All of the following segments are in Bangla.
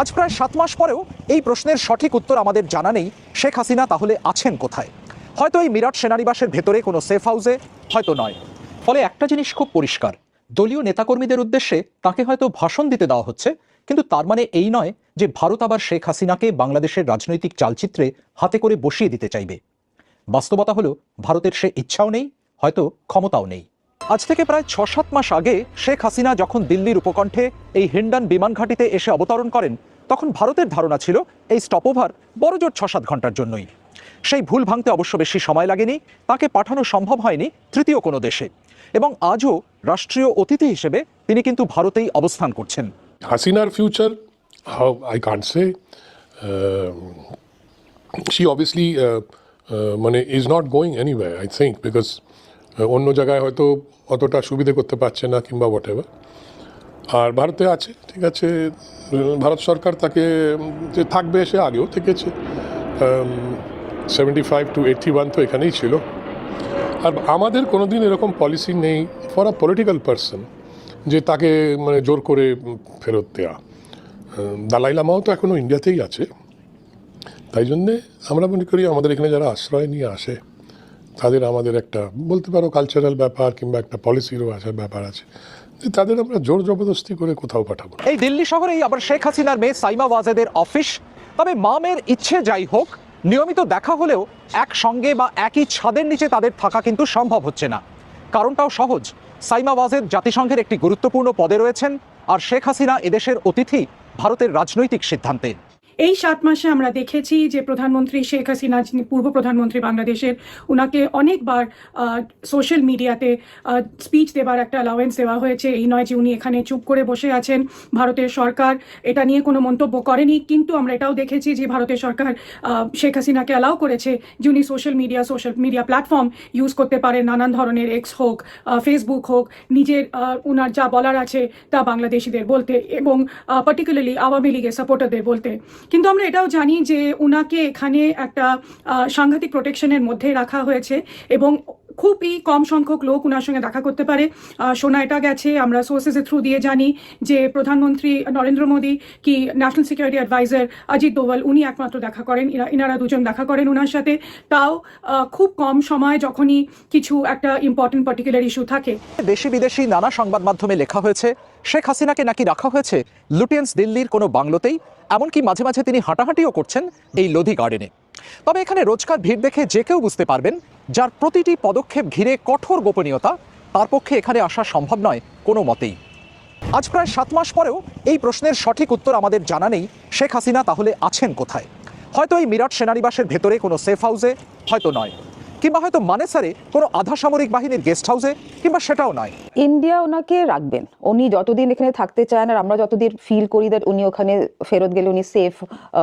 আজ প্রায় সাত মাস পরেও এই প্রশ্নের সঠিক উত্তর আমাদের জানা নেই। শেখ হাসিনা তাহলে আছেন কোথায়? হয়তো এই মিরাট সেনানিবাসের ভেতরে কোনো সেফ হাউসে হয়তো নয়। ফলে একটা জিনিস খুব পরিষ্কার, দলীয় নেতাকর্মীদের উদ্দেশ্যে তাকে হয়তো ভাষণ দিতে দেওয়া হচ্ছে, কিন্তু তার মানে এই নয় যে ভারত আবার শেখ হাসিনাকে বাংলাদেশের রাজনৈতিক চালচিত্রে হাতে করে বসিয়ে দিতে চাইবে। বাস্তবতা হলো, ভারতের সে ইচ্ছাও নেই, হয়তো ক্ষমতাও নেই। আজ থেকে প্রায় ছ সাত মাস আগে শেখ হাসিনা যখন দিল্লির উপকণ্ঠে এই হিন্ডান বিমান ঘাঁটিতে এসে অবতরণ করেন তখন ভারতের ধারণা ছিল এই স্টপওভার বড়জোর ছ সাত ঘণ্টার জন্যই। সেই ভুল ভাঙতে অবশ্য বেশি সময় লাগেনি তাকে পাঠানো সম্ভব হয়নি তৃতীয় কোনো দেশে। এবং আজও রাষ্ট্রীয় অতিথি হিসেবে তিনি কিন্তু ভারতেই অবস্থান করছেন। হাসিনার future she obviously uh, uh, মানে is not going I think, because uh, অন্য জায়গায় হয়তো অতটা সুবিধে করতে পারছে না কিংবা হোয়াট আর ভারতে আছে, ঠিক আছে। ভারত সরকার তাকে, যে থাকবে, সে আগেও থেকেছে। Seventy five to eighty one তো এখানেই ছিল। আর আমাদের কোনোদিন এরকম পলিসি নেই ফর আ পলিটিক্যাল পার্সন যে তাকে মানে জোর করে ফেরত দেওয়া দালাই লামাও তো এখনও ইন্ডিয়াতেই আছে। তাই জন্যে আমরা মনে করি আমাদের এখানে যারা আশ্রয় নিয়ে আসে তাদের আমাদের একটা, বলতে পারো কালচারাল ব্যাপার কিংবা একটা পলিসিরও আসার ব্যাপার আছে। তাদের আমরা জোর জবরদস্তি করে কোথাও পাঠাবো এই দিল্লি শহরেই আবার শেখ হাসিনার মেয়ে সাইমা ওয়াজেদের অফিস। তবে মামের ইচ্ছে যাই হোক, নিয়মিত দেখা হলেও একসঙ্গে বা একই ছাদের নিচে তাদের থাকা কিন্তু সম্ভব হচ্ছে না। কারণটাও সহজ। সাইমা ওয়াজেদ জাতিসংঘের একটি গুরুত্বপূর্ণ পদে রয়েছেন, আর শেখ হাসিনা এদেশের অতিথি ভারতের রাজনৈতিক সিদ্ধান্তে। এই সাত মাসে আমরা দেখেছি যে প্রধানমন্ত্রী শেখ হাসিনা, যিনি পূর্ব প্রধানমন্ত্রী বাংলাদেশের ওনাকে অনেকবার সোশ্যাল মিডিয়াতে স্পিচ দেবার একটা অ্যালাওয়েন্স দেওয়া হয়েছে। এই নয় যে উনি এখানে চুপ করে বসে আছেন ভারতের সরকার। এটা নিয়ে কোনো মন্তব্য করেনি, কিন্তু আমরা এটাও দেখেছি যে ভারতের সরকার শেখ হাসিনাকে অ্যালাউ করেছে যে উনি social media social media platform use করতে পারেন, নানান ধরনের এক্স হোক ফেসবুক হোক, নিজের উনার যা বলার আছে তা বাংলাদেশিদের বলতে এবং পার্টিকুলারলি আওয়ামী লীগের সাপোর্টারদের বলতে। কিন্তু আমরা এটাও জানি যে ওনাকে এখানে একটা সাংঘাতিক প্রোটেকশনের মধ্যে রাখা হয়েছে এবং খুবই কম সংখ্যক লোক ওনার সঙ্গে দেখা করতে পারে। শোনা এটা গেছে, আমরা সোর্সেসের থ্রু দিয়ে জানি যে প্রধানমন্ত্রী নরেন্দ্র মোদী কি national security adviser Ajit Doval উনি একমাত্র দেখা করেন, ইনা- ইনারা দুজন দেখা করেন ওনার সাথে। তাও খুব কম সময় যখনই কিছু একটা ইম্পর্টেন্ট পার্টিকুলার ইস্যু থাকে। দেশি বিদেশি নানা সংবাদ মাধ্যমে লেখা হয়েছে, শেখ হাসিনাকে নাকি রাখা হয়েছে, লুটিয়েন্স দিল্লির কোনো বাংলোতেই? এমনকি মাঝে মাঝে তিনি হাঁটাহাঁটিও করছেন এই লোধি গার্ডেনে। তবে এখানে রোজকার ভিড় দেখে যে কেউ বুঝতে পারবেন যার প্রতিটি পদক্ষেপ ঘিরে কঠোর গোপনীয়তা, তার পক্ষে এখানে আসা সম্ভব নয় কোনো মতেই। আজ প্রায় সাত মাস পরেও এই প্রশ্নের সঠিক উত্তর আমাদের জানা নেই, শেখ হাসিনা তাহলে আছেন কোথায়? হয়তো এই মিরাট সেনানিবাসের ভেতরে কোনো সেফ হাউসে, হয়তো নয়। কিংবা হয়তো মানেসারে কোনো আধা সামরিক বাহিনীর গেস্ট হাউসে, কিংবা সেটাও নয়। ইন্ডিয়া ওনাকে রাখবেন। উনি যতদিন এখানে থাকতে চান আর আমরা যতদিন ফিল করি দ্যাট উনি ওখানে ফেরত গেলে উনি সেফ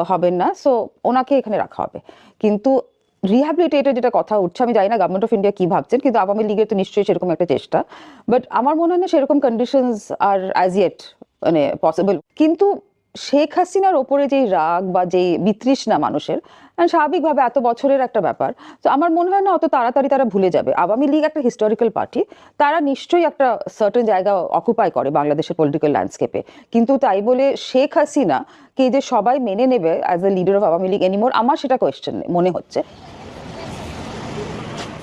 হবেন না সো ওনাকে এখানে রাখা হবে। কিন্তু রিহ্যাবিলিটেটের যেটা কথা উঠছে, আমি জানি না গভর্নমেন্ট অফ ইন্ডিয়া কি ভাবছেন, কিন্তু আওয়ামী লীগের তো নিশ্চয়ই সেরকম একটা চেষ্টা। বাট আমার মনে হয় না সেরকম কন্ডিশনস আর অ্যাজ ইয়েট মানে পসিবল কিন্তু শেখ হাসিনার ওপরে যেই রাগ বা যেই বিতৃষ্ণা মানুষের স্বাভাবিকভাবে এত বছরের একটা ব্যাপার। তো আমার মনে হয় না অত তাড়াতাড়ি তারা ভুলে যাবে। আওয়ামী লীগ একটা হিস্টোরিক্যাল পার্টি তারা নিশ্চয়ই একটা সার্টেন জায়গা অকুপাই করে বাংলাদেশের পলিটিক্যাল ল্যান্ডস্কেপে কিন্তু তাই বলে শেখ হাসিনা কে যে সবাই মেনে নেবে as a leader of Awami League anymore আমার সেটা কোয়েশ্চেন মনে হচ্ছে।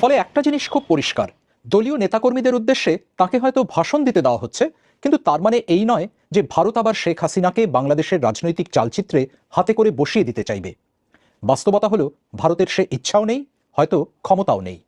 ফলে একটা জিনিস খুব পরিষ্কার, দলীয় নেতাকর্মীদের উদ্দেশ্যে তাকে হয়তো ভাষণ দিতে দেওয়া হচ্ছে, কিন্তু তার মানে এই নয় যে ভারত আবার শেখ হাসিনাকে বাংলাদেশের রাজনৈতিক চালচিত্রে হাতে করে বসিয়ে দিতে চাইবে। বাস্তবতা হলো, ভারতের সে ইচ্ছাও নেই, হয়তো ক্ষমতাও নেই।